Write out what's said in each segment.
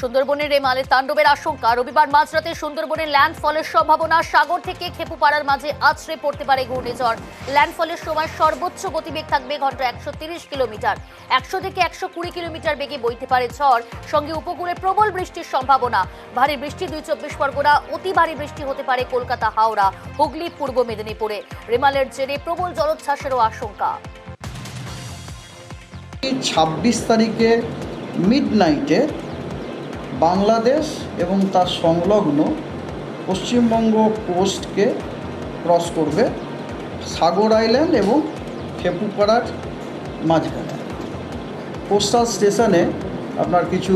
সুন্দরবনের রেমালে তাণ্ডবের আশঙ্কা। রবিবার মাঝরাতে সুন্দরবনের ল্যান্ডফলের সম্ভাবনা সাগর থেকে খেপুপাড়ার মাঝে আছড়ে পড়তে পারে ঘূর্ণিঝড়। ল্যান্ডফলের সময় সর্বোচ্চ গতিবেগ থাকবে ঘণ্টা একশো কিলোমিটার। একশো থেকে একশো কুড়ি কিলোমিটার বেগে বইতে পারে ঝড়। সঙ্গে উপকূলে প্রবল বৃষ্টির সম্ভাবনা। ভারী বৃষ্টি, দুই চব্বিশ পরগনা, অতি ভারী বৃষ্টি হতে পারে কলকাতা, হাওড়া, হুগলি, পূর্ব মেদিনীপুরে। রেমালের জেরে প্রবল জলোচ্ছ্বাসেরও আশঙ্কা। ছাব্বিশ তারিখে মিড নাইটে বাংলাদেশ এবং তার সংলগ্ন পশ্চিমবঙ্গ কোস্টকে ক্রস করবে সাগর আইল্যান্ড এবং খেপুপাড়ার মাঝখানে। কোস্টাল স্টেশনে আপনার কিছু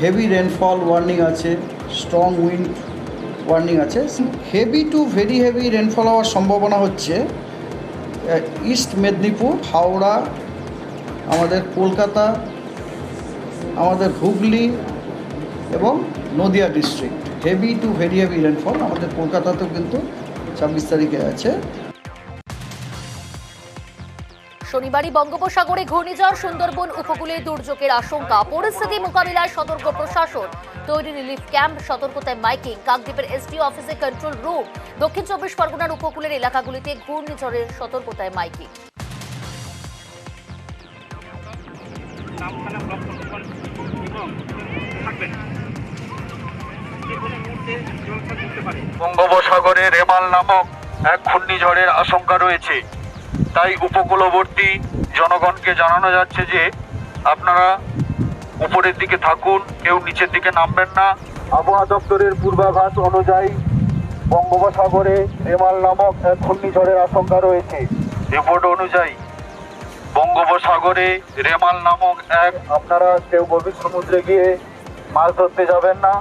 হেভি রেনফল ওয়ার্নিং আছে স্ট্রং উইন্ড ওয়ার্নিং আছে। Heavy to very heavy rainfall হওয়ার সম্ভাবনা হচ্ছে ইস্ট মেদিনীপুর হাওড়া, আমাদের কলকাতা, আমাদের হুগলি এবং Nadia district heavy to very heavy rainfall আমাদের কলকাতাতেও কিন্তু ছাব্বিশ তারিখে আছে। শনিবারই বঙ্গোপসাগরে ঘূর্ণিঝড় সুন্দরবন উপকূলে দুর্যোগের আশঙ্কা, পরিস্থিতি মোকাবিলায় সতর্ক প্রশাসন। তৈরি রিলিফ ক্যাম্প, সতর্কতায় মাইকিং, কাকদ্বীপের এসডিও অফিসে কন্ট্রোল রুম দক্ষিণ চব্বিশ পরগনার উপকূলের এলাকাগুলিতে ঘূর্ণিঝড়ের সতর্কতায় মাইকিং। নামখানা ব্লক প্রশাসন এবং থাকবেন। বঙ্গোপসাগরে রেমাল নামক এক ঘূর্ণিঝড়ের আশঙ্কা রয়েছে। তাই উপকূলবর্তী জনগণকে জানানো যাচ্ছে যে আপনারা উপরের দিকে থাকুন কেউ নিচের দিকে নামবেন না। আবহাওয়া দপ্তরের পূর্বাভাস অনুযায়ী বঙ্গোপসাগরে রেমাল নামক এক ঘূর্ণিঝড়ের আশঙ্কা রয়েছে। রিপোর্ট অনুযায়ী বঙ্গোপসাগরে রেমাল নামক এক আপনারা কেউ গভীর সমুদ্রে গিয়ে মাছ ধরতে যাবেন না।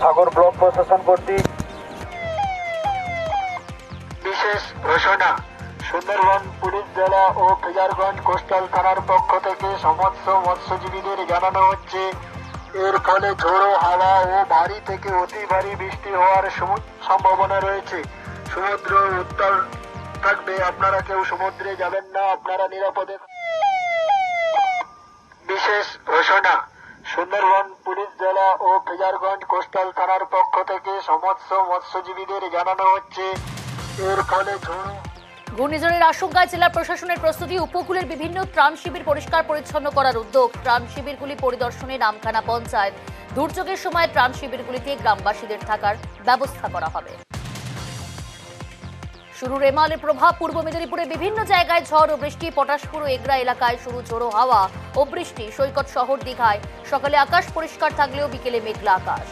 সাগর ব্লক প্রশাসন কর্তৃক। বিশেষ ঘোষণা, সুন্দরবন পুলিশ জেলা ও ফিজারগঞ্জ কোস্টাল থানার পক্ষ থেকে সমস্ত মৎস্যজীবীদের জানানো হচ্ছে, এর ফলে ঝোড়ো হাওয়া ও ভারী থেকে অতি ভারী বৃষ্টি হওয়ার সম্ভাবনা রয়েছে। সমুদ্র উত্তর থাকবে, আপনারা কেউ সমুদ্রে যাবেন না, আপনারা নিরাপদে বিশেষ ঘোষণা, সুন্দরবন পুলিশ জেলা ও ফিজারগঞ্জ কোস্টাল থানার পক্ষ থেকে সমস্ত মৎস্যজীবীদের জানানো হচ্ছে, এর ফলে ঝোড়ো ঘূর্ণিঝড়ের আশঙ্কায় জেলা প্রশাসনের প্রস্তুতি, উপকূলের বিভিন্ন ত্রাণ শিবির পরিষ্কার পরিচ্ছন্ন করার উদ্যোগ, ত্রাণ শিবিরগুলি পরিদর্শনে নামখানা পঞ্চায়েত। দুর্যোগের সময় ত্রাণ শিবিরগুলিতে গ্রামবাসীদের থাকার ব্যবস্থা করা হবে। শুরু রেমালের প্রভাব পূর্ব মেদিনীপুরে বিভিন্ন জায়গায় ঝড় ও বৃষ্টি, পটাশপুর এগরা এলাকায় শুরু ঝোড়ো হাওয়া ও বৃষ্টি, সৈকত শহর দীঘায়। সকালে আকাশ পরিষ্কার থাকলেও বিকেলে মেঘলা আকাশ।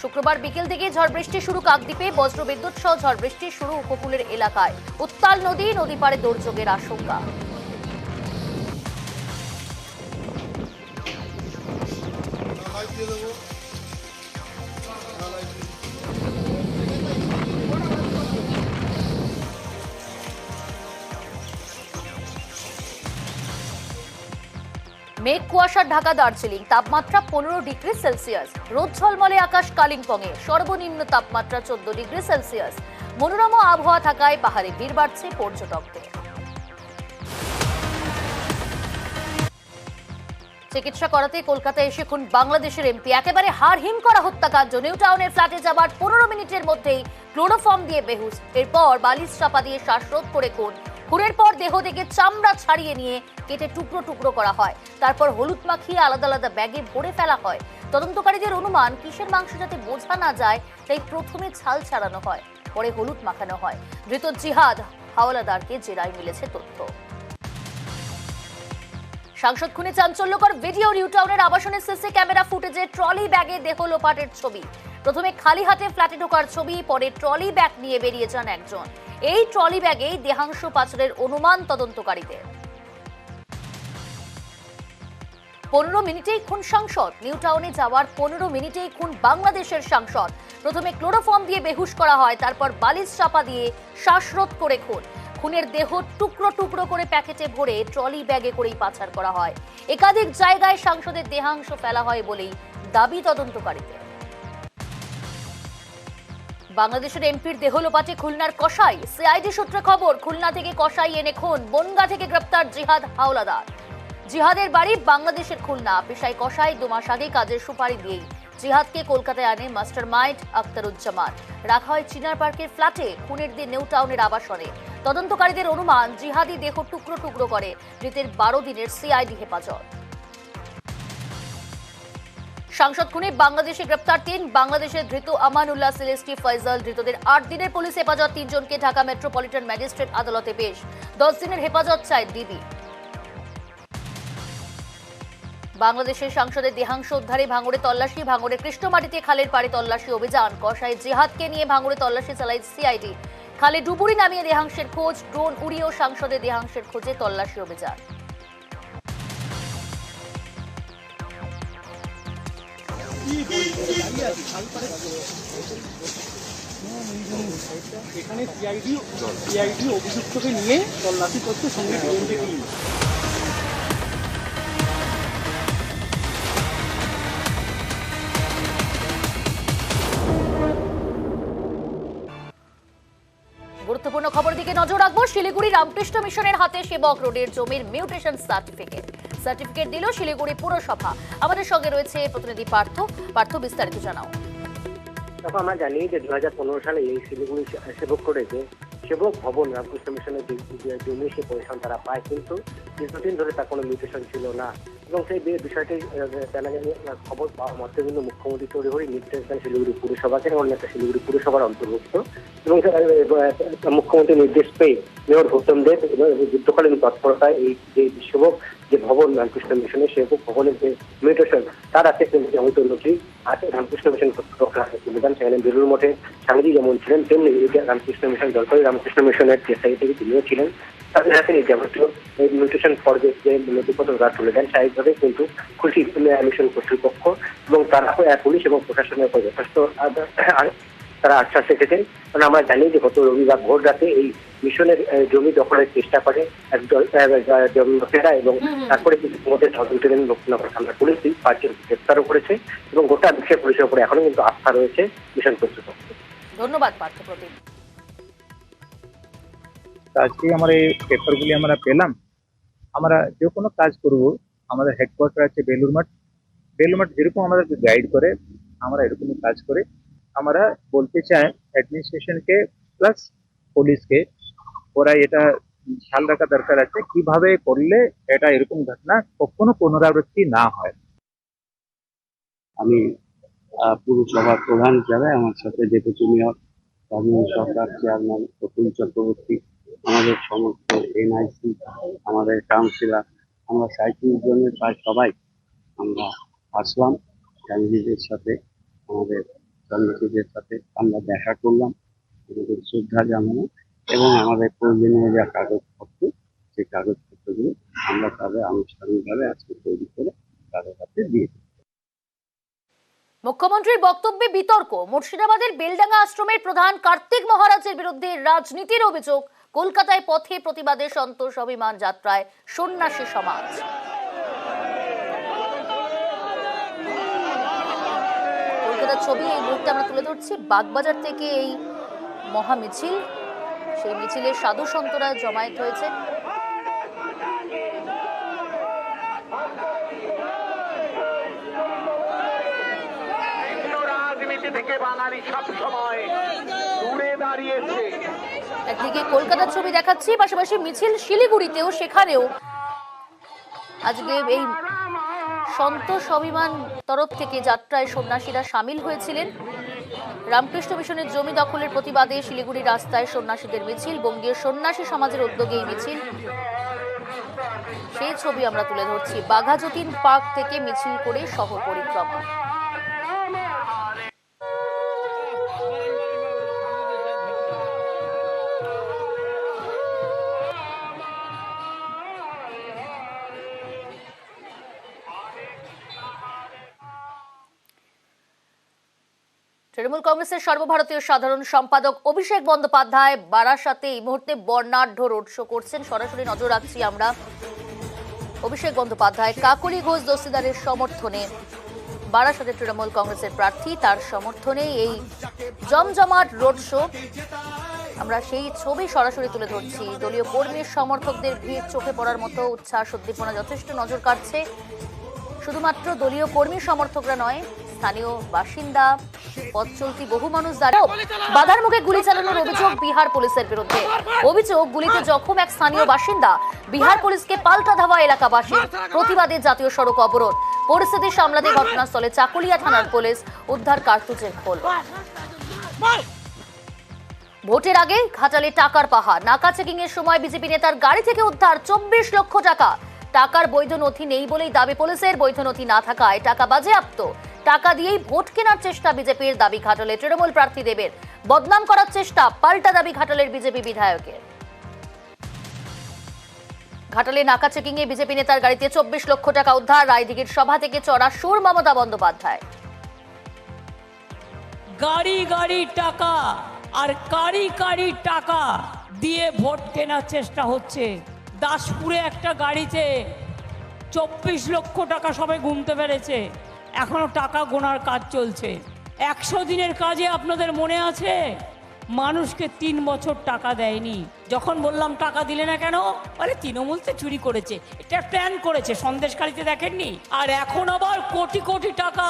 শুক্রবার বিকেল থেকে ঝড় বৃষ্টি শুরু কাকদ্বীপে, বজ্র বিদ্যুৎ সহ ঝড় বৃষ্টি শুরু উপকূলের এলাকায়। উত্তাল নদী নদী পাড়ে দুর্যোগের আশঙ্কা। মেঘ কুয়াশার ঢাকা দার্জিলিং, তাপমাত্রা পনেরো ডিগ্রি সেলসিয়াস। রোদ ঝলমলে আকাশ কালিম্পংয়ে, সর্বনিম্ন তাপমাত্রা চোদ্দ ডিগ্রি সেলসিয়াস। মনোরম আবহাওয়া থাকায় পাহাড়ে ভিড় বাড়ছে পর্যটকদের। চিকিৎসা করাতে কলকাতায় এসে খুন বাংলাদেশের এমপি। একেবারে হার হিম করা হত্যাকাণ্ড। নিউ টাউনের ফ্ল্যাটে যাবার পনেরো মিনিটের মধ্যেই ক্লোরোফর্ম দিয়ে বেহুশ। এরপর বালিশ চাপা দিয়ে শ্বাসরোধ করে খুন খুনের পর দেহ থেকে চামড়া ছাড়িয়ে নিয়ে কেটে টুকরো টুকরো করা হয়। তারপর হলুদ মাখিয়ে আলাদা আলাদা ব্যাগে ভরে ফেলা হয়। তদন্তকারীদের অনুমান, কিসের মাংস যাতে বোঝা না যায়, তাই প্রথমে ছাল ছাড়ানো হয়, পরে হলুদ মাখানো হয়। ধৃত জিহাদ হাওলাদারকে জেরায় মিলেছে তথ্য। সাংসদ খুনে চাঞ্চল্যকর ভিডিও নিউটাউনের আবাসনের সিসি ক্যামেরা ফুটেজে ট্রলি ব্যাগে দেহ লোপাটের ছবি। প্রথমে খালি হাতে ফ্ল্যাটে ঢোকার ছবি, পরে ট্রলি ব্যাগ নিয়ে বেরিয়ে যান একজন। এই ট্রলি ব্যাগেই দেহাংশ পাচারের অনুমান তদন্তকারীদের। পনেরো মিনিটেই খুন সাংসদ, নিউ টাউনে যাওয়ার পনেরো মিনিটেই খুন বাংলাদেশের সাংসদ। প্রথমে ক্লোরোফর্ম দিয়ে বেহুশ করা হয়, তারপর বালিশ চাপা দিয়ে শ্বাসরোধ করে খুন। খুনের দেহ টুকরো টুকরো করে প্যাকেটে ভরে ট্রলি ব্যাগে করেই পাচার করা হয়। একাধিক জায়গায় সাংসদের দেহাংশ ফেলা হয় বলেই দাবি তদন্তকারীদের। বাংলাদেশের এমপির দেহ লোপাটে খুলনার কসাই। সিআইডি সূত্রে খবর, খুলনা থেকে কসাই এনে খুন, বনগা থেকে গ্রেপ্তার জিহাদ হাওলাদার। জিহাদের বাড়ি বাংলাদেশের খুলনা, পেশায় কষাই দু মাস আগে কাজের সুপারি দিয়েই। জিহাদকে কলকাতায় আনে মাস্টার মাইন্ড আখতারুজ্জামান। রাখা হয় চিনার পার্কের ফ্ল্যাটে, খুনের দিন নিউ টাউনের আবাসনে। তদন্তকারীদের অনুমান, জিহাদি দেহ টুকরো টুকরো করে মৃতের বারো দিনের সিআইডি হেফাজত। সাংসদ খুনে বাংলাদেশে গ্রেপ্তার তিন, বাংলাদেশের ধৃত আমানুল্লাহ সিলেস্টি ফয়জল ধৃতদের আট দিনের পুলিশ হেফাজত, তিনজনকে ঢাকা মেট্রোপলিটন ম্যাজিস্ট্রেট আদালতে পেশ। দশ দিনের হেফাজত চায় ডিবি। বাংলাদেশের সাংসদের দেহাংশ উদ্ধারে ভাঙড়ে তল্লাশি, ভাঙড়ে কৃষ্ণমাটিতে খালের পাড়ে তল্লাশি অভিযান। কষাই জেহাদকে নিয়ে ভাঙড়ে তল্লাশি চালায় সিআইডি। খালে ডুবুরি নামিয়ে দেহাংশের খোঁজ, ড্রোন উড়িয়েও সাংসদের দেহাংশের খোঁজে তল্লাশি অভিযান। এখানে সিআইডি সিআইডি অভিযুক্তকে নিয়ে তল্লাশি করছে সঙ্গে গুরুত্বপূর্ণ খবর দিকে নজর রাখব শিলিগুড়ি রামকৃষ্ণ মিশনের হাতে সেবক রোডের জমির মিউটেশন সার্টিফিকেট সার্টিফিকেট দিল শিলিগুড়ি পুরসভা আমাদের সঙ্গে রয়েছে প্রতিনিধি পার্থ পার্থ বিস্তারিত জানাও দেখো আমরা জানি যে দু হাজার পনেরো সালে এই শিলিগুড়ি সেবক করেছে সেবক ভবন রামকৃষ্ণ মিশনের জমি সে পরিশ্রম তারা পায় কিন্তু দীর্ঘদিন ধরে তার কোনো মিউটেশন ছিল না এবং সেই বিষয়টি জানা আহ, খবর পাওয়া মধ্যে কিন্তু মুখ্যমন্ত্রী তৈরি নির্দেশ দেন শিলিগুড়ি পুরসভাকে এবং একটা শিলিগুড়ি পুরসভার অন্তর্ভুক্ত। এবং মুখ্যমন্ত্রী নির্দেশ পেয়ে মেয়র গৌতম দেব যুদ্ধকালীন তৎপরতায় এই যে সেবক যে ভবন রামকৃষ্ণ মিশনের সেবক ভবনের যে মিউটেশন তার আছে কিন্তু অমিত নথি আছে। রামকৃষ্ণ মিশন কর্তৃপক্ষ হাতে তুলে সেখানে বেলুর মঠে স্বামীজি যেমন ছিলেন তেমনি রামকৃষ্ণ মিশন জলপাই রামকৃষ্ণ মিশনের যে সেক্রেটারি তিনিও ছিলেন। তাদের যাবতীয় মিউটেশন যে নথিপত্র তারা তুলে দেন স্বাভাবিকভাবে কিন্তু খুশি মিশন কর্তৃপক্ষ এবং তারা পুলিশ এবং প্রশাসনের উপর যথেষ্ট তারা আশ্বাস রেখেছেন। কারণ আমরা জানি যে গত রবিবার ভোর রাতে এই মিশনের জমি দখলের চেষ্টা করে একদল লোকেরা এবং তারপরে মধ্যে তদন্তে নেন লক্ষ্মীনগর থানা পুলিশ পাঁচজন গ্রেপ্তারও করেছে এবং গোটা বিষয়ে পুলিশের উপরে এখনও কিন্তু আস্থা রয়েছে মিশন কর্তৃপক্ষ। ধন্যবাদ পার্থ। তো আজকে আমার এই পেপারগুলি আমরা পেলাম। আমরা যে কোনো কাজ করব, আমাদের হেডকোয়ার্টার আছে বেলুর মাঠ। বেলুর মাঠ যেরকম আমাদেরকে গাইড করে, আমরা এরকমই কাজ করে। আমরা বলতে চাই অ্যাডমিনিস্ট্রেশনকে প্লাস পুলিশকে ওরা এটা খেয়াল রাখা দরকার আছে, কীভাবে করলে এটা এরকম ঘটনা কখনো পুনরাবৃত্তি না হয়। আমি পুরসভার প্রধান হিসাবে আমার সাথে মেয়র রবীন্দ্র সরকার চেয়ারম্যান প্রফুল চক্রবর্তী। আমাদের সমস্ত এনআইসি আমাদের কাউন্সিলর আমরা সাঁত্রিশ জনের প্রায় সবাই আমরা আসলাম গান্ধীজিদের সাথে, আমাদের জন্মসূদের সাথে আমরা দেখা করলাম, আমাদের শ্রদ্ধা জানানো এবং আমাদের প্রয়োজনীয় যা কাগজপত্র, সেই কাগজপত্রগুলো আমরা তাদের আনুষ্ঠানিকভাবে আজকে তৈরি করে তাদের হাতে দিয়ে। মুখ্যমন্ত্রীর বক্তব্যে বিতর্ক, মুর্শিদাবাদের বেলডাঙ্গা আশ্রমের প্রধান কার্তিক মহারাজের বিরুদ্ধে রাজনীতির অভিযোগ কলকাতায় পথে প্রতিবাদে সন্তোষ অভিমান যাত্রায় সন্ন্যাসী সমাজ। কলকাতার ছবি এই মুহূর্তে আমরা তুলে ধরছি। বাগবাজার থেকে এই মহা মিছিল, সেই মিছিলে সাধু সন্তরা জমায়েত হয়েছে। থেকে বাঙালি সবসময় দূরে দাঁড়িয়েছে। একদিকে কলকাতার ছবি দেখাচ্ছি, পাশাপাশি মিছিল শিলিগুড়িতেও, সেখানেও। আজকে এই সন্তোষ অভিমান তরফ থেকে যাত্রায় সন্ন্যাসীরা সামিল হয়েছিলেন। রামকৃষ্ণ মিশনের জমি দখলের প্রতিবাদে শিলিগুড়ি রাস্তায় সন্ন্যাসীদের মিছিল, বঙ্গীয় সন্ন্যাসী সমাজের উদ্যোগে এই মিছিল। সেই ছবি আমরা তুলে ধরছি। বাঘা যতীন পার্ক থেকে মিছিল করে শহর পরিক্রমা। তৃণমূল কংগ্রেসের সর্বভারতীয় সাধারণ সম্পাদক অভিষেক বন্দ্যোপাধ্যায় বারাসাতে এই মুহূর্তে বর্ণাঢ্য রোড শো করছেন। সরাসরি নজর রাখছি আমরা অভিষেক বন্দ্যোপাধ্যায়। কাকলি ঘোষ দস্তিদারের সমর্থনে বারাসাতে তৃণমূল কংগ্রেসের প্রার্থী তার সমর্থনে এই জমজমাট রোড শো। আমরা সেই ছবি সরাসরি তুলে ধরছি। দলীয় কর্মীর সমর্থকদের ভিড় চোখে পড়ার মতো উচ্ছ্বাস, উদ্দীপনা যথেষ্ট নজর কাটছে শুধুমাত্র দলীয় কর্মী সমর্থকরা নয় স্থানীয় বাসিন্দা, পথ চলতি বহু মানুষ দাঁড়াও বাধার মুখে গুলি চালানোর অভিযোগ বিহার পুলিশের বিরুদ্ধে। অভিযোগ গুলিতে জখম এক স্থানীয় বাসিন্দা। বিহার পুলিশকে পাল্টা ধাওয়া এলাকাবাসীর প্রতিবাদে জাতীয় সড়ক অবরোধ। পরিস্থিতি সামলাতে ঘটনাস্থলে চাকুলিয়া থানার পুলিশ উদ্ধার কার্তুজের খোল। ভোটের আগে ঘাটালে টাকার পাহাড়। নাকা চেকিং এর সময় বিজেপি নেতার গাড়ি থেকে উদ্ধার চব্বিশ লক্ষ টাকা। টাকার বৈধ নথি নেই বলেই দাবি পুলিশের। বৈধ নথি না থাকায় টাকা বাজেয়াপ্ত। টাকা দিয়েই ভোট কেনার চেষ্টা বিজেপির দাবি ঘাটালে। তৃণমূল প্রার্থী দেবের বদনাম করার চেষ্টা পাল্টা দাবি ঘাটালের বিজেপি বিধায়কের। ঘাটালে নাকা চেকিং এ বিজেপি নেতার গাড়িতে চব্বিশ লক্ষ টাকা উদ্ধার, রায়দিঘির সভা থেকে চড়া সুর মমতা বন্দ্যোপাধ্যায়। গাড়ি গাড়ি টাকা আর কারি কারি টাকা দিয়ে ভোট কেনার চেষ্টা হচ্ছে। দাসপুরে একটা গাড়িতে চব্বিশ লক্ষ টাকা সবাই গুনতে পেরেছে। এখনও টাকা গোনার কাজ চলছে। একশো দিনের কাজে আপনাদের মনে আছে? মানুষকে তিন বছর টাকা দেয়নি। যখন বললাম টাকা দিলে না কেন? বলে তৃণমূল তো চুরি করেছে। এটা প্ল্যান করেছে সন্দেশকারীতে দেখেননি? আর এখন আবার কোটি কোটি টাকা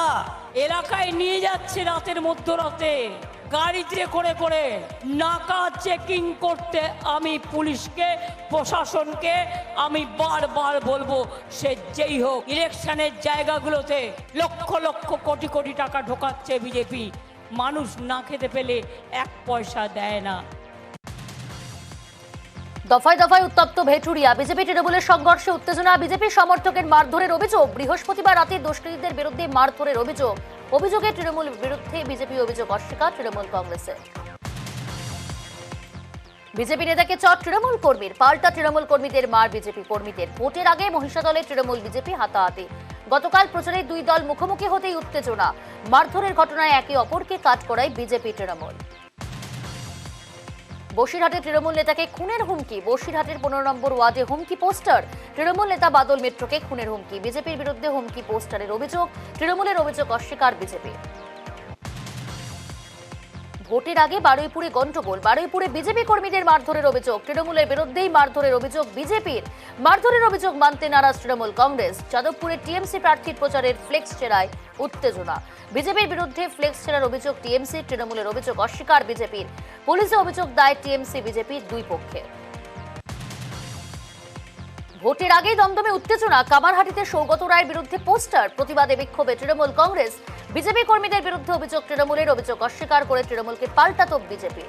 এলাকায় নিয়ে যাচ্ছে রাতের মধ্যরাতে। গাড়িতে করে করে নাকা চেকিং করতে আমি পুলিশকে, প্রশাসনকে আমি বারবার বলব, সে যেই হোক, ইলেকশনের জায়গাগুলোতে লক্ষ লক্ষ কোটি কোটি টাকা ঢোকাচ্ছে বিজেপি। মানুষ না খেতে পেলে এক পয়সা দেয় না। দফায় দফায় উত্তপ্ত ভেটুরিয়া। বিজেপি তৃণমূলের সংঘর্ষে উত্তেজনা, বিজেপি সমর্থকের মারধরের অভিযোগ। বৃহস্পতিবার রাতে দুষ্কৃতীদের বিরুদ্ধে মারধরের অভিযোগ। অভিযোগে তৃণমূল বিরুদ্ধে বিজেপি অভিযোগ অস্বীকার তৃণমূল কংগ্রেসের। বিজেপি নেতাকে চট তৃণমূল কর্মীর, পাল্টা তৃণমূল কর্মীদের মার বিজেপি কর্মীদের। ভোটের আগে মহিষাদলে তৃণমূল বিজেপি হাতাহাতি। গতকাল প্রচারে দুই দল মুখোমুখি হতেই উত্তেজনা। মারধরের ঘটনায় একে অপরকে কাট করায় বিজেপি তৃণমূল। বসিরহাটে তৃণমূল নেতাকে খুনের হুমকি। বসিরহাটের পনেরো নম্বর ওয়ার্ডে হুমকি পোস্টার। তৃণমূল নেতা বাদল মিত্রকে খুনের হুমকি। বিজেপির বিরুদ্ধে হুমকি পোস্টারের অভিযোগ। তৃণমূলের অভিযোগ অস্বীকার বিজেপি। ভোটের আগে বারুইপুরে গন্ডগোল। বারুইপুরে বিজেপি কর্মীদের মারধরের অভিযোগ। তৃণমূলের বিরুদ্ধেই মারধরের অভিযোগ বিজেপির। মারধরের অভিযোগ মানতে নারাজ তৃণমূল কংগ্রেস। যাদবপুরে টিএমসি প্রার্থীর প্রচারের ফ্লেক্স ছেড়ায় উত্তেজনা। বিজেপির বিরুদ্ধে ফ্লেক্স ছেড়ার অভিযোগ টিএমসি, তৃণমূলের অভিযোগ অস্বীকার বিজেপির। পুলিশে অভিযোগ দায় টিএমসি, বিজেপির দুই পক্ষে ভোটের আগেই দমদমে উত্তেজনা। কামারহাটিতে সৌগত রায়ের বিরুদ্ধে পোস্টার, প্রতিবাদে বিক্ষোভে তৃণমূল কংগ্রেস। বিজেপি কর্মীদের বিরুদ্ধে অভিযোগ, তৃণমূলের অভিযোগ অস্বীকার করে তৃণমূলকে পাল্টা তোপ বিজেপি।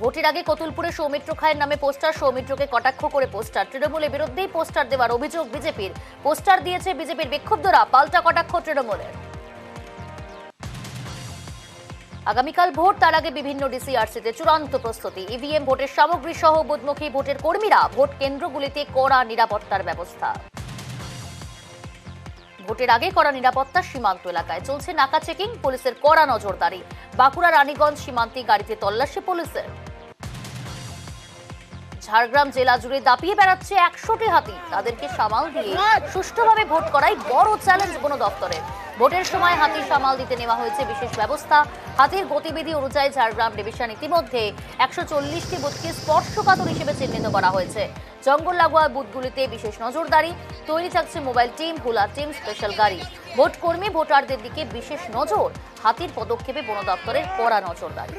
ভোটের আগে কতুলপুরে সৌমিত্র খায়ের নামে পোস্টার, সৌমিত্রকে কটাক্ষ করে পোস্টার। তৃণমূলের বিরুদ্ধেই পোস্টার দেওয়ার অভিযোগ বিজেপির। পোস্টার দিয়েছে বিজেপির বিক্ষুব্ধরা, পাল্টা কটাক্ষ তৃণমূলের। আগামীকাল ভোট, তার আগে বিভিন্ন ডিসিআরসিতে চূড়ান্ত প্রস্তুতি। ইভিএম ভোটের সামগ্রী সহ বোধমুখী ভোটের কর্মীরা ভোট কেন্দ্রগুলিতে কড়া নিরাপত্তার ব্যবস্থা। ভোটের আগে করা নিরাপত্তা সীমান্ত এলাকায় চলছে নাকা চেকিং, পুলিশের কড়া নজরদারি। বাঁকুড়া, রানীগঞ্জ সীমান্তে গাড়িতে তল্লাশি, পুলিশের। ঝাড়গ্রাম জেলা জুড়ে দাপিয়ে বেড়াচ্ছে একশোটি হাতি তাদেরকে সামাল দিয়ে সুষ্ঠুভাবে ভোট করাই বড় চ্যালেঞ্জ বন দপ্তরের ভোটের সময় হাতি সামাল দিতে নেওয়া হয়েছে বিশেষ ব্যবস্থা হাতির গতিবিধি অনুযায়ী ঝাড়গ্রাম ডিভিশন ইতিমধ্যে একশো চল্লিশটি বুথকে স্পর্শকাতর হিসেবে চিহ্নিত করা হয়েছে জঙ্গল লাগোয়া বুথগুলিতে বিশেষ নজরদারি তৈরি থাকছে মোবাইল টিম হুলা টিম স্পেশাল গাড়ি ভোট কর্মী ভোটারদের দিকে বিশেষ নজর হাতির পদক্ষেপে বন দপ্তরের কড়া নজরদারি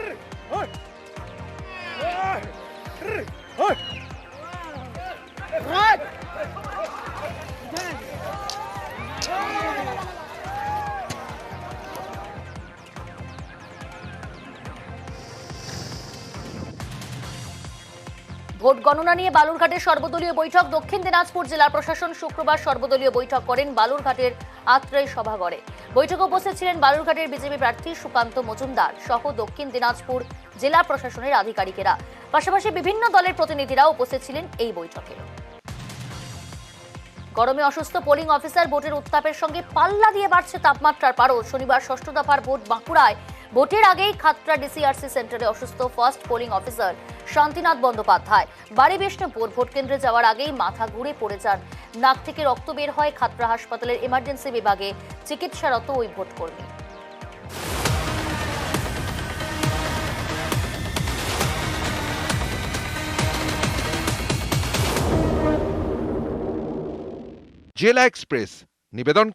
ভোট গণনা নিয়ে বালুরঘাটের সর্বদলীয় বৈঠক। দক্ষিণ দিনাজপুর জেলা প্রশাসন শুক্রবার সর্বদলীয় বৈঠক করেন বালুরঘাটের আত্রাই সভাঘরে। বৈঠকে উপস্থিত ছিলেন বালুরঘাটের বিজেপি প্রার্থী সুকান্ত মজুমদার সহ দক্ষিণ দিনাজপুর জেলা প্রশাসনের আধিকারিকেরা। পাশাপাশি বিভিন্ন দলের প্রতিনিধিরা উপস্থিত ছিলেন এই বৈঠকে। গরমে অসুস্থ পোলিং অফিসার ভোটের উত্তাপের সঙ্গে পাল্লা দিয়ে বাড়ছে তাপমাত্রার পারদ। শনিবার ষষ্ঠ দফার ভোট বাঁকুড়ায় ভোটের আগেই খাতড়া ডিসিআরসি সেন্টারে অসুস্থ first polling officer Shantinath Bandyopadhyay. বাড়ি বিষ্ণুপুর ভোট কেন্দ্রে যাওয়ার আগেই মাথা ঘুরে পড়ে যান। নাক থেকে রক্ত বের হয় খাতড়া হাসপাতালের এমার্জেন্সি বিভাগে চিকিৎসারত ওই ভোটকর্মী। জেলা এক্সপ্রেস। নিবেদন